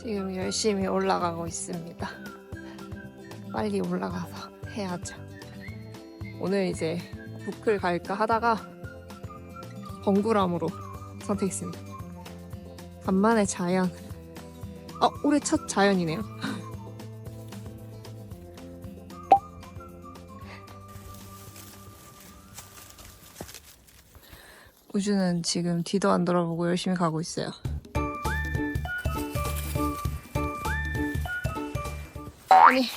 지금 열심히 올라가고 있습니다. 빨리 올라가서 해야죠. 오늘 이제 부클 갈까 하다가 번구람으로 선택했습니다. 간만에 자연. 어, 올해 첫 자연이네요. 우주는 지금 뒤도 안 돌아보고 열심히 가고 있어요. 아니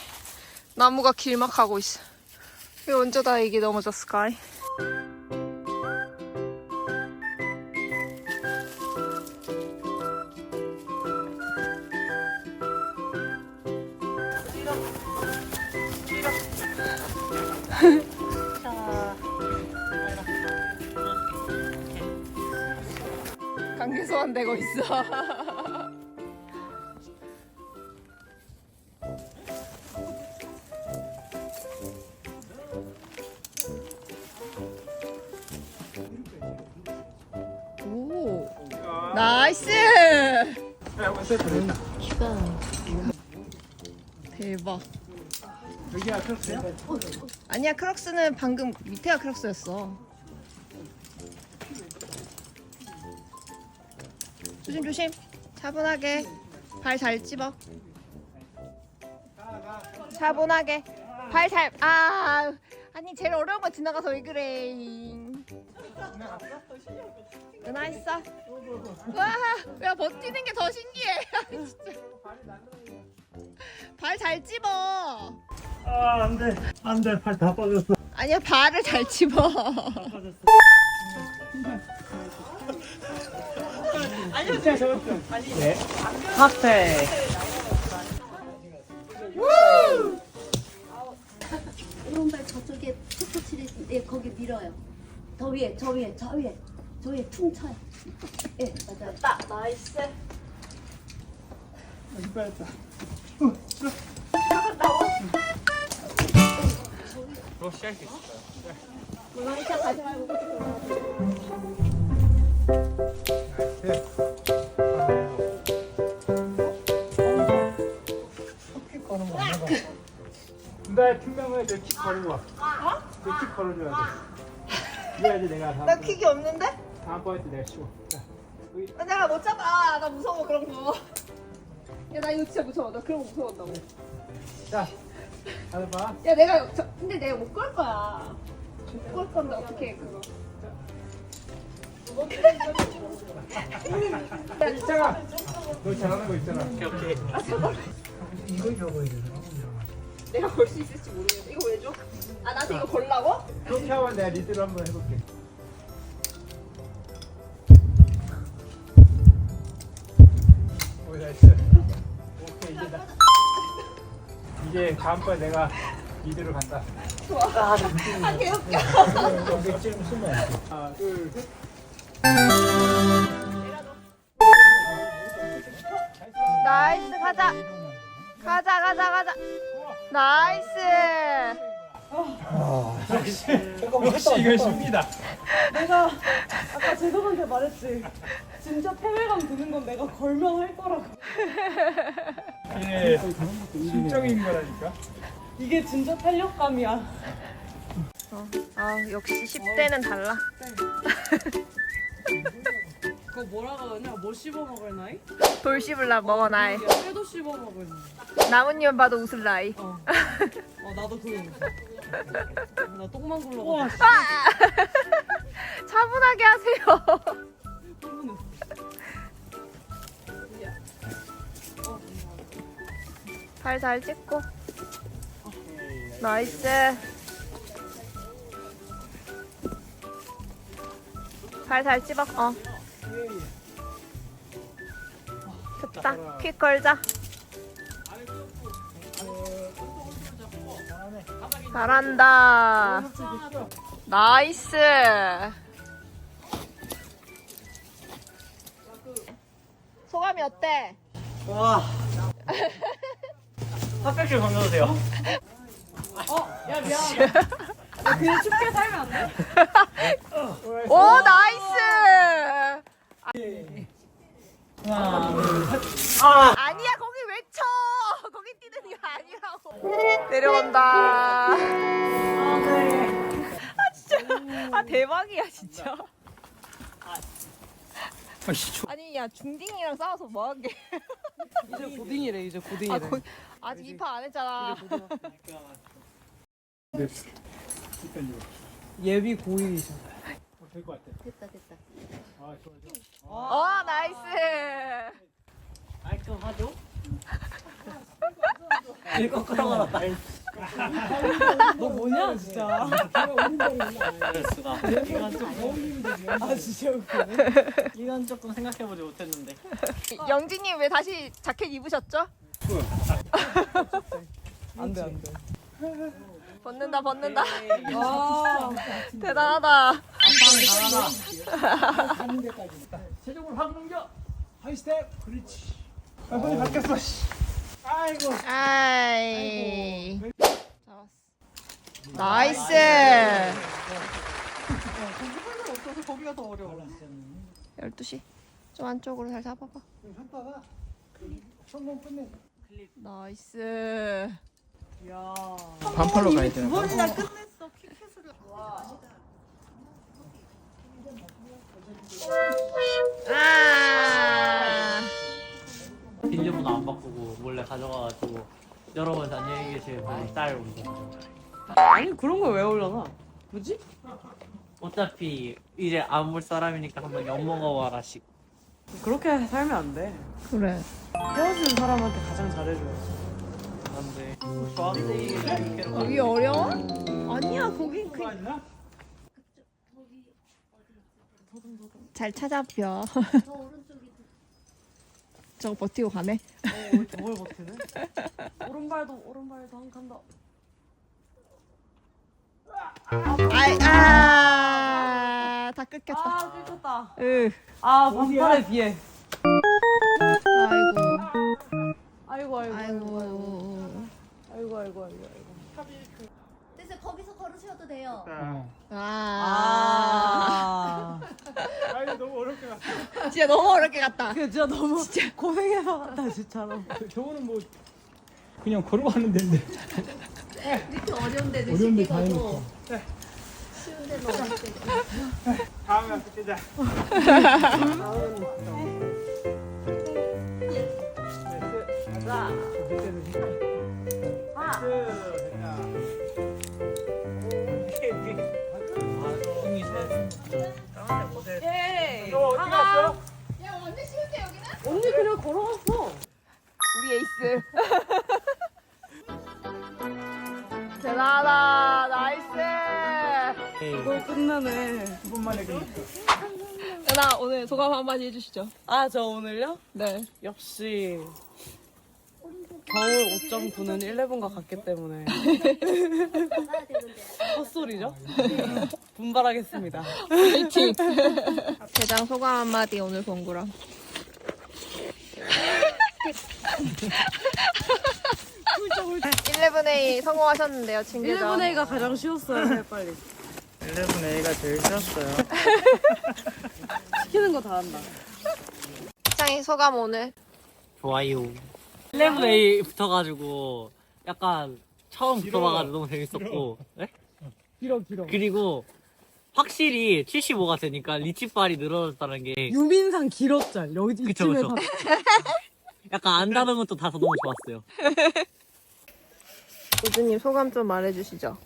나무가 길막하고 있어. 왜 언제 다 이게 넘어졌을까? 강제 소환되고 있어. 오, 나이스. 대박. 여기가 크로스야? 아니야 크록스는 방금 밑에가 크록스였어. 조심 조심. 차분하게. 발 잘 집어. 차분하게. 발 잘. 아 아니 제일 어려운 거 지나가서 왜 그래. 은하 있어. 와, 야 버티는 게 더 신기해. 진짜. 발 잘 집어. 아 안 돼 안돼 팔다 빠졌어 아니야 발을 잘 집어. 카페 오른발 저쪽에 툭툭 예, 거기 밀어요. 더 위에, 저 위에, 저 위에, 저 위에 퉁 쳐요. 예, 맞아요. 딱 나이스. 빠졌다 나 팀명을 내킥 걸고 와. 내킥 걸어줘야 돼. 이래야지 내가 다음 나 킥이 없는데? 다음번에 때 내가 치고. 자, 여기 아, 내가 못 잡아. 아, 나 무서워 그런 거. 야 나 이거 진짜 무서워. 나 그런 거 무서워한다고. 자, 다들 봐. 야 내가 저, 근데 내가 못 걸 거야. 못 걸 건데 어떻게 해 그거? 너 잘하는 거 있잖아. 오케이 오케이. 이거 적어야 되나? 내가 걸 수 있을지 모르겠어. 이거 왜 줘? 아 나한테 이거 걸라고? 그렇게 하면 내가 리드를 한번 해볼게. 오 나이스. 오케이 이제 나 이제 다음번에 내가 리드를 간다. 아 개웃겨. 여기 좀 쓰면 안 돼. 하나 둘 셋. 나이스 가자. 가자 가자 가자. 나이스. 역시 이건 쉽니다. 내가 아까 재석한테 말했지. 진짜 패배감 드는 건 내가 걸면 할 거라고. 이게 심정인 거라니까. 이게 진짜 탄력감이야. 아 역시 10대는 달라. 그거 뭐라고 하냐? 뭐 씹어 먹을 나이? 돌 씹을라 먹어 나이. 야, 쇠도 씹어 먹을 나이. 나뭇잎 봐도 웃을 나이. 어. 어, 나도 그거 있어. 나 똥만 굴러가. 차분하게 하세요. 발 잘 찍고. 나이스. 발잘 집어. 어. 됐다. 킥 걸자. 잘한다. 나이스. 소감이 어때? 와. 건너주세요. 야 미안하다. 야, 그냥 춥게 살면 안 돼? 아씨, 저. 아니 야 중딩이랑 싸워서 뭐한 게? 이제 고딩이래 이제 고딩이래. 아, 거, 아직 입학 안 했잖아. 예비 고일이셔. 됐다 됐다. 어 나이스. 깔끔하죠? 이거 끌어가라. 너 뭐냐 진짜. 수가. 이건 조금, 아 진짜 웃기네. 이건 조금 생각해보지 못했는데. 영진님 왜 다시 자켓 입으셨죠? 안돼 안돼. 벗는다 벗는다. 아 대단하다. 체중을 확 넘겨. 하이 스텝. 그렇지. 아, 손이 바뀌었어. 씨. 아이고. 아이. 나이스. 없어서 거기가 더 어려워. 12시. 좀 안쪽으로 잘 잡아봐. 한바가 성공 끝내. 나이스. 야. 반팔로 가야 되나? 번이나 끝냈어 키켓을. 아. 비밀번호 안 바꾸고 몰래 가져가가지고 여러 번 안녕히 계실 분이 딸 운동. 아니 그런 걸 왜 올려놔? 뭐지? 어차피 이제 안 볼 사람이니까 한번 엿 먹어봐라씩. 그렇게 살면 안 돼. 그래. 헤어지는 사람한테 가장 잘해줘야지. 안돼. 저한테 이렇게 거기 어려워? 아니야 거기 그. 잘. 저 오른쪽이 저거 버티고 가네. 어, 뭘 버티네? 오른발도 오른발도 한칸 더. 아이 아. 다 끊겼다. 아 끊겼다. 으. 아 반팔에 비해. 아이고. 아이고 아이고 아이고 아이고. 아이고 아이고 아이고. 됐어요. 거기서 걸으셔도 돼요. 아. 아. 아이고 너무 어렵게 갔어. 진짜 너무 어렵게 갔다. 그 진짜 너무 고생해서 갔다 진짜로. 저거는 뭐 그냥 걸어가는 데인데. 이렇게 어려운데 도 어려운 데 쉽게 다 가고 해놓고. 쉬운데도 어렵게 다음에 뜨자. 자. 예. 너 어디 갔어? 언니 그냥 걸어갔어. 우리 에이스. 끝나네. 10분 만에 끝냈어. 연아 오늘 소감 한마디 해주시죠. 아 저 오늘요? 네. 역시 겨울 5.9는 11과 같기 때문에. 헛소리죠? 분발하겠습니다. 화이팅. 대장 소감 한마디 오늘 본 거랑. 훌쩍훌쩍. 11A 성공하셨는데요, 친구들. 1분의가 가장 쉬웠어요, 살 빨리. 11A가 제일 쉬웠어요. 시키는 거 다 한다. 장이 소감 오늘. 좋아요. 11A 붙어가지고 약간 처음 붙어봐가지고 너무 재밌었고. 네? 길어, 길어. 그리고 확실히 75가 되니까 리치발이 늘어졌다는 게 유민상 길었잖아. 여기 그쵸, 이쯤에 그쵸. 다. 약간 안다는 것도 다서 너무 좋았어요. 우주님 소감 좀 말해주시죠.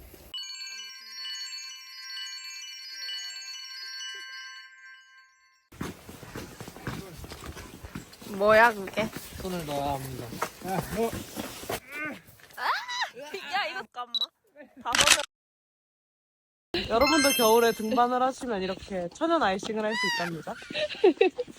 뭐야 그게? 손을 넣어야 합니다. 야 이거 잠깐만. 다섯 여러분도 겨울에 등반을 하시면 이렇게 천연 아이싱을 할 수 있답니다.